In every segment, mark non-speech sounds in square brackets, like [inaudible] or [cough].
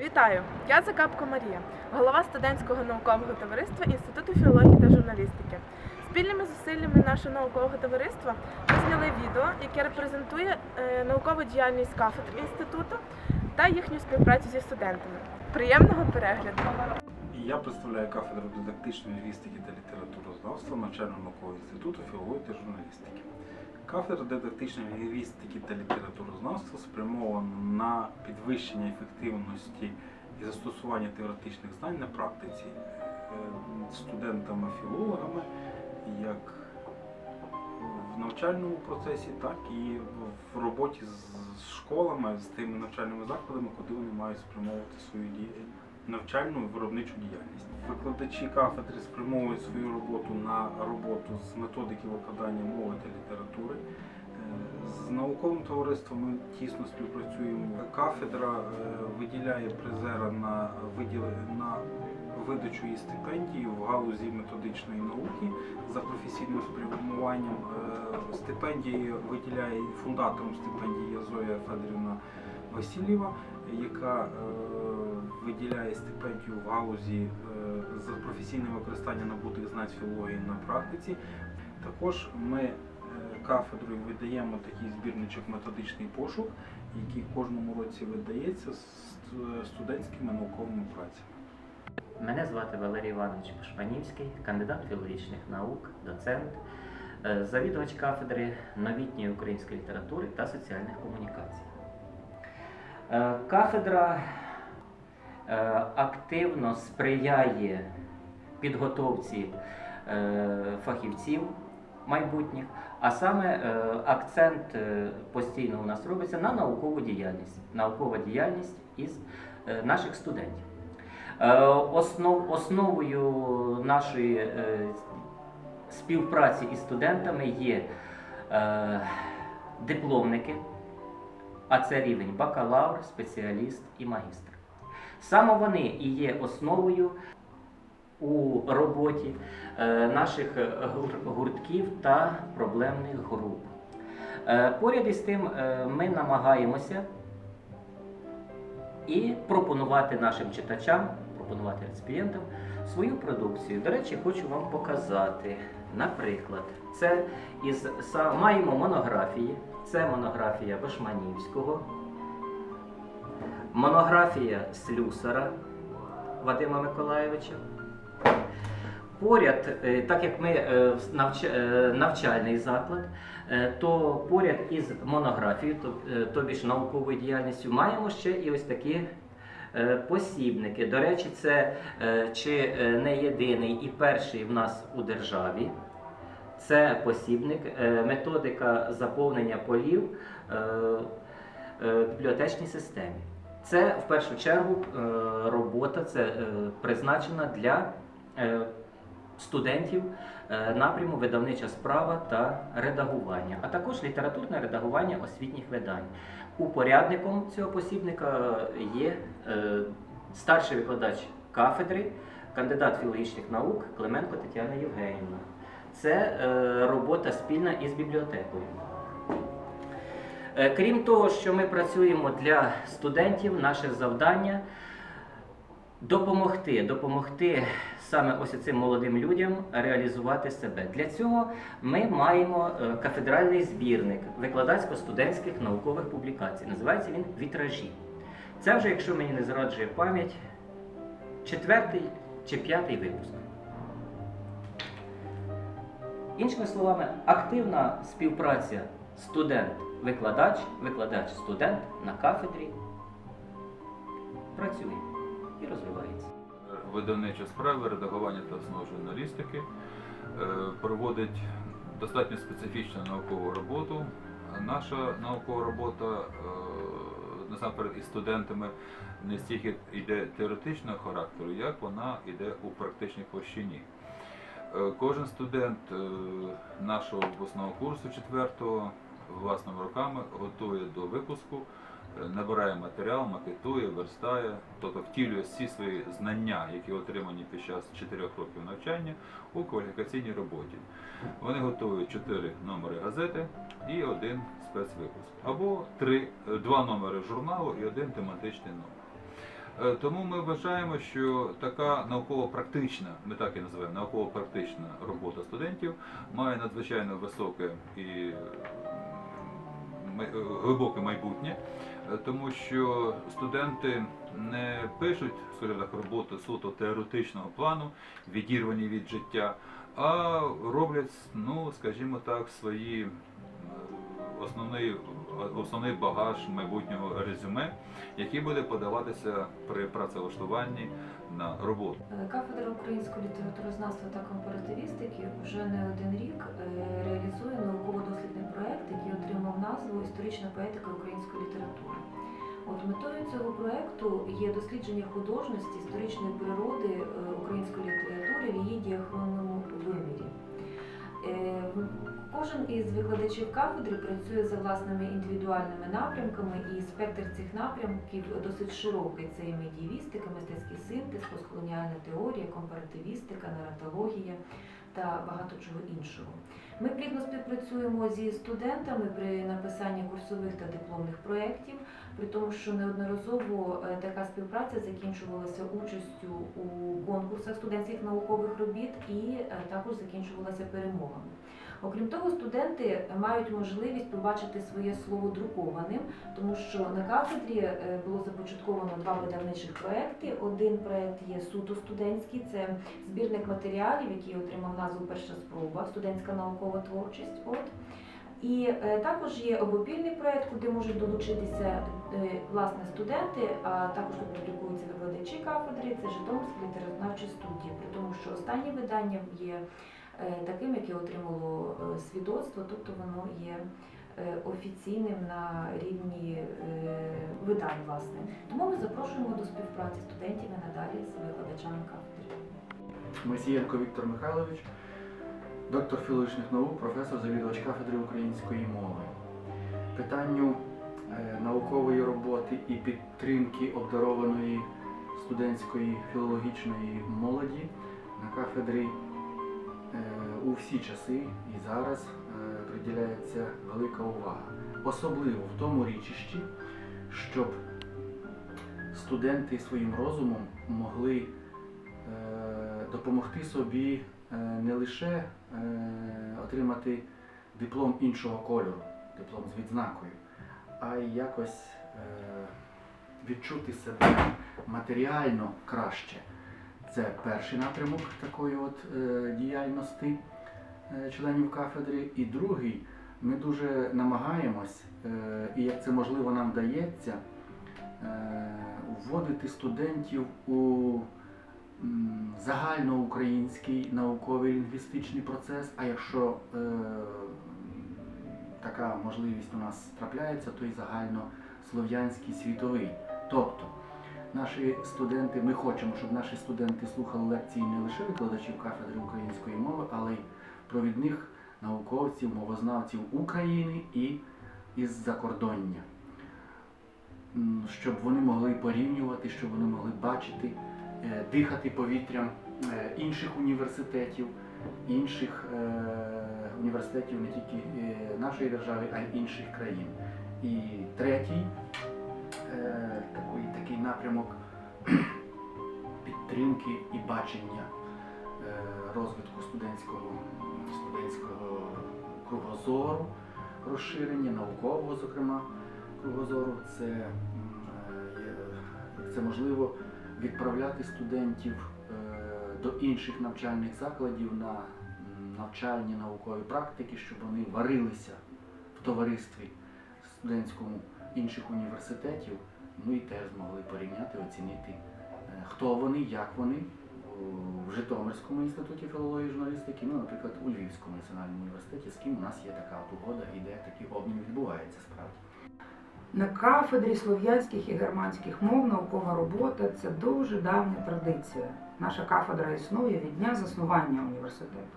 Вітаю! Я Закапко Марія, голова студентського наукового товариства Інституту філології та журналістики. Спільними зусиллями нашого наукового товариства ми зняли відео, яке репрезентує е, наукову діяльність кафедр інституту та їхню співпрацю зі студентами. Приємного перегляду! Я представляю кафедру дидактичної лінгвістики та літературознавства навчального наукового інституту філології та журналістики. Кафедра дидактичної лінгвістики та літературознавства спрямована на підвищення ефективності і застосування теоретичних знань на практиці е, студентами-філологами як в навчальному процесі, так і в роботі з школами, з тими навчальними закладами, куди вони мають спрямовувати свою дію навчальну виробничу діяльність. Викладачі кафедри спрямовують свою роботу на роботу з методики викладання мови та літератури. Е, З науковим товариством ми тісно співпрацюємо. Кафедра е, виділяє призера на на видачу і стипендії в галузі методичної науки за професійним спрямуванням. Е, Стипендії виділяє фундатором стипендії Зоя Федорівна Васильєва, яка виділяє стипендію в галузі е, за професійне використання набутих знань з філології на практиці. Також ми е, кафедрою видаємо такий збірничок методичний пошук, який в кожному році видається з студентськими науковими працями. Мене звати Валерій Іванович Пашманівський, кандидат філологічних наук, доцент, е, завідувач кафедри новітньої української літератури та соціальних комунікацій. Е, Кафедра е, активно сприяє підготовці е, фахівців майбутніх, а саме е, акцент е, постійно у нас робиться на наукову діяльність, наукова діяльність із е, наших студентів. Е, Основ, основою нашої е, співпраці із студентами є е, дипломники, а це рівень бакалавр, спеціаліст і магістр. Саме вони і є основою у роботі е, наших е, гуртків та проблемних груп. Е, Поряд із тим, ми намагаємося і пропонувати нашим читачам, пропонувати реципієнтам свою продукцію. До речі, хочу вам показати. Наприклад, це із маємо монографії. Це монографія Башманівського, монографія Слюсара Вадима Миколаєвича. Поряд, е, так як ми е, е, навчальний заклад, то поряд із монографією, тобі ж науковою діяльністю, маємо ще і ось такі посібники. До речі, це чи не єдиний і перший в нас у державі. Це посібник, методика заповнення полів в бібліотечній системі. Це в першу чергу е, робота, це е, призначена для е, студентів напряму видавнича справа та редагування, а також літературне редагування освітніх видань. Упорядником цього посібника є старший викладач кафедри, кандидат філологічних наук Клименко Тетяна Євгенівна. Це робота спільна із бібліотекою. Е, Крім того, що ми працюємо для студентів, наше завдання допомогти, допомогти саме ось цим молодим людям реалізувати себе. Для цього ми маємо е, кафедральний збірник викладацько-студентських наукових публікацій. Називається він Вітражі. Це вже, якщо мені не зраджує пам'ять, четвертий чи п'ятий випуск. Іншими словами, активна співпраця студент-викладач, викладач-студент на кафедрі працює і розвивається. видавнича справа, редагування та основ журналістики, е, проводить достатньо специфічну наукову роботу. Наша наукова робота е, насамперед із студентами не стільки йде теоретичного характеру, як вона йде у практичній площині. Е, Кожен студент нашого випускного курсу четвертого власними руками готує до випуску е, набирає матеріал, макетує, верстає, тобто втілює всі свої знання, які отримані під час 4 років навчання у кваліфікаційній роботі. Вони готують 4 номери газети і один спецвипуск. Або три, е, два номери журналу і один тематичний номер. Е, Тому ми вважаємо, що така науково-практична, ми так і називаємо, науково-практична робота студентів має надзвичайно високе і е, е, глибоке майбутнє, е, тому що студенти не пишуть, скажімо так, роботи суто теоретичного плану, відірвані від життя, а роблять, ну, скажімо так, свої е, основний, основний багаж майбутнього резюме, який буде подаватися при працевлаштуванні на роботу. Е, Кафедра української літературознавства та компаративістики вже не один рік е, реалізує науково-дослідний проект, який отримав назву Історична поетика української літератури. От метою цього проекту є дослідження художності, історичної природи е, української літератури в її діахронному вимірі. Кожен із викладачів кафедри працює за власними індивідуальними напрямками, і спектр цих напрямків досить широкий. Це і медієвістика, мистецький синтез, постколоніальна теорія, компаративістика, наратологія та багато чого іншого. Ми плідно співпрацюємо зі студентами при написанні курсових та дипломних проєктів, при тому, що неодноразово е, така співпраця закінчувалася участю у конкурсах студентських наукових робіт і е, також закінчувалася перемогами. Окрім того, студенти мають можливість побачити своє слово друкованим, тому що на кафедрі е, було започатковано два видавничих проекти. Один проект є суто студентський, це збірник матеріалів, який отримав назву Перша спроба, студентська наукова творчість. От. І е, також є обопільний проект, куди можуть долучитися е, власне студенти, а також публікуються викладачі кафедри, це Житомирські літературознавчі студії, при тому, що останнє видання є таким, яке отримало е, свідоцтво, тобто воно є е, офіційним на рівні е, видань, власне. Тому ми запрошуємо до співпраці студентів і надалі з викладачами кафедри. Месієнко Віктор Михайлович, доктор філологічних наук, професор, завідувач кафедри української мови. Питанню е, наукової роботи і підтримки обдарованої студентської філологічної молоді на кафедрі е, у всі часи і зараз е, приділяється велика увага. Особливо в тому річищі, щоб студенти своїм розумом могли е, допомогти собі е, не лише отримати диплом іншого кольору, диплом з відзнакою, а й якось відчути себе матеріально краще. Це перший напрямок такої от діяльності членів кафедри. І другий, ми дуже намагаємось, е, і як це можливо нам вдається, е, вводити студентів у загальноукраїнський науковий лінгвістичний процес. А якщо е, така можливість у нас трапляється, то й загальнослов'янський світовий. Тобто наші студенти, ми хочемо, щоб наші студенти слухали лекції не лише викладачів кафедри української мови, але й провідних науковців, мовознавців України і із закордоння. Щоб вони могли порівнювати, щоб вони могли бачити, е, дихати повітрям е, інших університетів, інших е, університетів не тільки нашої держави, а й інших країн. І третій такий, такий напрямок [clears throat] підтримки і бачення розвитку студентського, студентського кругозору, розширення наукового, зокрема, кругозору. Це, е, це можливо відправляти студентів е, до інших навчальних закладів на навчальні наукові практики, щоб вони варилися в товаристві студентському інших університетів, ну і теж змогли порівняти, оцінити, е, хто вони, як вони в Житомирському інституті філології і журналістики, ну, наприклад, у Львівському національному університеті, з ким у нас є така от угода і де такий обмін відбувається справді. На кафедрі слов'янських і германських мов наукова робота це дуже давня традиція. Наша кафедра існує від дня заснування університету.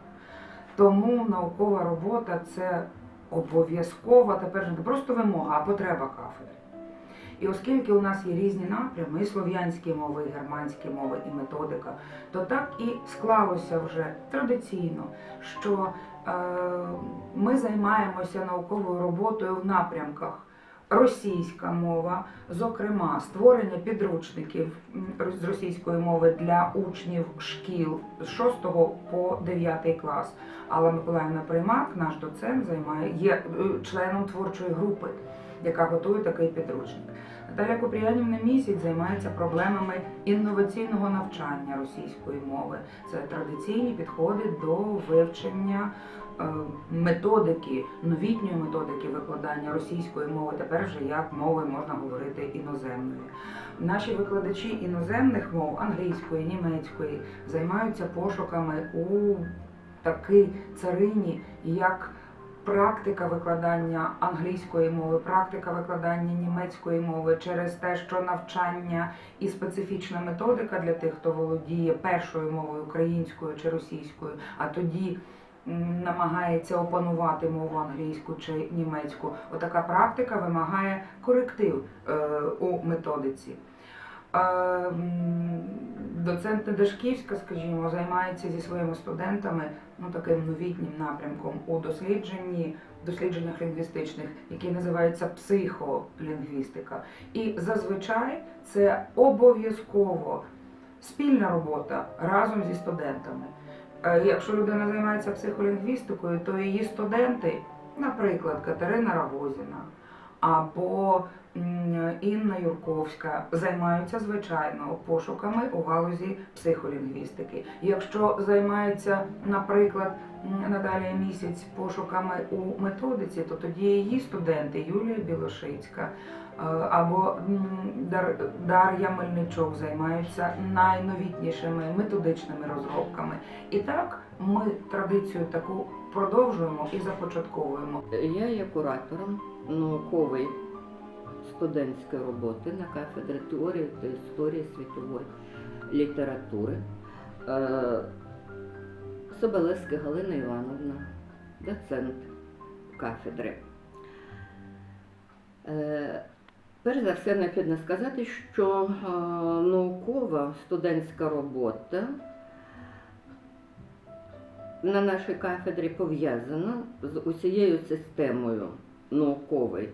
Тому наукова робота це обов'язкова, тепер не просто вимога, а потреба кафедри. І оскільки у нас є різні напрями, і слов'янські мови, і германські мови, і методика, то так і склалося вже традиційно, що е, ми займаємося науковою роботою в напрямках російська мова, зокрема створення підручників з російської мови для учнів шкіл з 6 по 9 клас. Алла Миколаївна Приймак, наш доцент, займає є е, членом творчої групи, яка готує такий підручник. Наталя Купріянівна місяць займається проблемами інноваційного навчання російської мови. Це традиційні підходи до вивчення е, методики, новітньої методики викладання російської мови, тепер вже як мови можна говорити іноземної. Наші викладачі іноземних мов англійської, німецької займаються пошуками у такій царині, як практика викладання англійської мови, практика викладання німецької мови через те, що навчання і специфічна методика для тих, хто володіє першою мовою українською чи російською, а тоді намагається опанувати мову англійську чи німецьку. Отака практика вимагає коректив е, у методиці. Доцент Недашківська, скажімо, займається зі своїми студентами ну, таким новітнім напрямком у дослідженні, дослідженнях лінгвістичних, який називається психолінгвістика. І зазвичай це обов'язково спільна робота разом зі студентами. Е, Якщо людина займається психолінгвістикою, то її студенти, наприклад, Катерина Рагозіна або Інна Юрковська, займаються звичайно пошуками у галузі психолінгвістики. Якщо займається, наприклад, Наталія Місяць пошуками у методиці, то тоді її студенти Юлія Білошицька е, або Дар'я Мельничук займаються найновітнішими методичними розробками. І так ми традицію таку продовжуємо і започатковуємо. Я є куратором наукової студентської роботи на кафедрі теорії та історії світової літератури. Е, Соболевська Галина Івановна, доцент кафедри. Е, Перш за все, необхідно сказати, що е, наукова студентська робота на нашій кафедрі пов'язана з усією системою наукової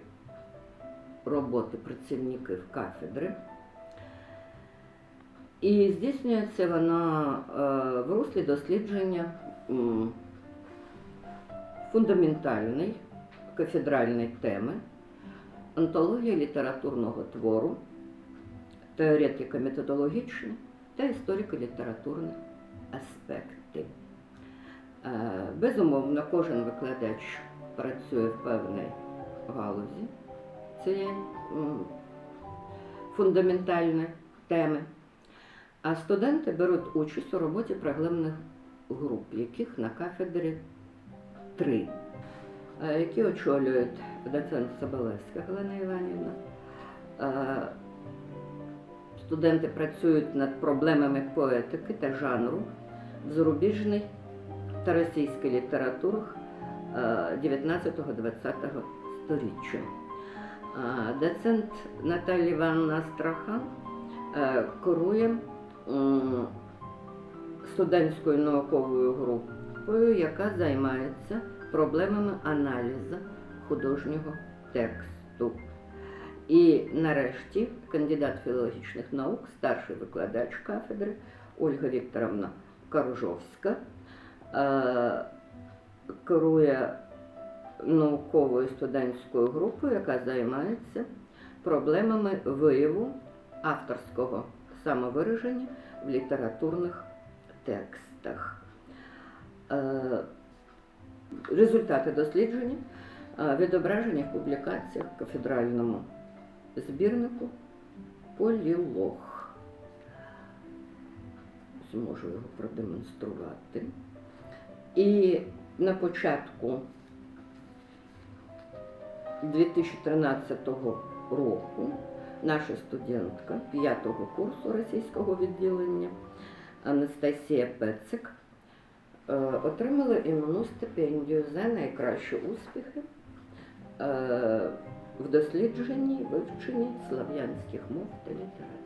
роботи працівників кафедри. І здійснюється вона е, в руслі дослідження фундаментальної кафедральної теми антологія літературного твору, теоретика методологічні та історико-літературні аспекти. Е, Безумовно, кожен викладач працює в певній галузі цієї м, фундаментальної теми, а студенти беруть участь у роботі проблемних груп, яких на кафедрі три, е, які очолюють доцент Соболевська Галина Іванівна. Е, Студенти працюють над проблемами поетики та жанру в зарубіжній та російській літературах 19-20 сторіччя. Доцент Наталія Івановна Астрахан е, керує м, студентською науковою групою, яка займається проблемами аналізу художнього тексту. І нарешті кандидат філологічних наук, старший викладач кафедри Ольга Вікторовна Коржовська е, керує науковою студентською групою, яка займається проблемами вияву авторського самовираження в літературних текстах. Е, Результати дослідження е, відображені в публікаціях в кафедральному збірнику Полілог. Зможу його продемонструвати. І на початку 2013 року наша студентка 5 курсу російського відділення Анастасія Пецик е, отримала іменну стипендію за найкращі успіхи е, в дослідженні вивченні слав'янських мов та літератури.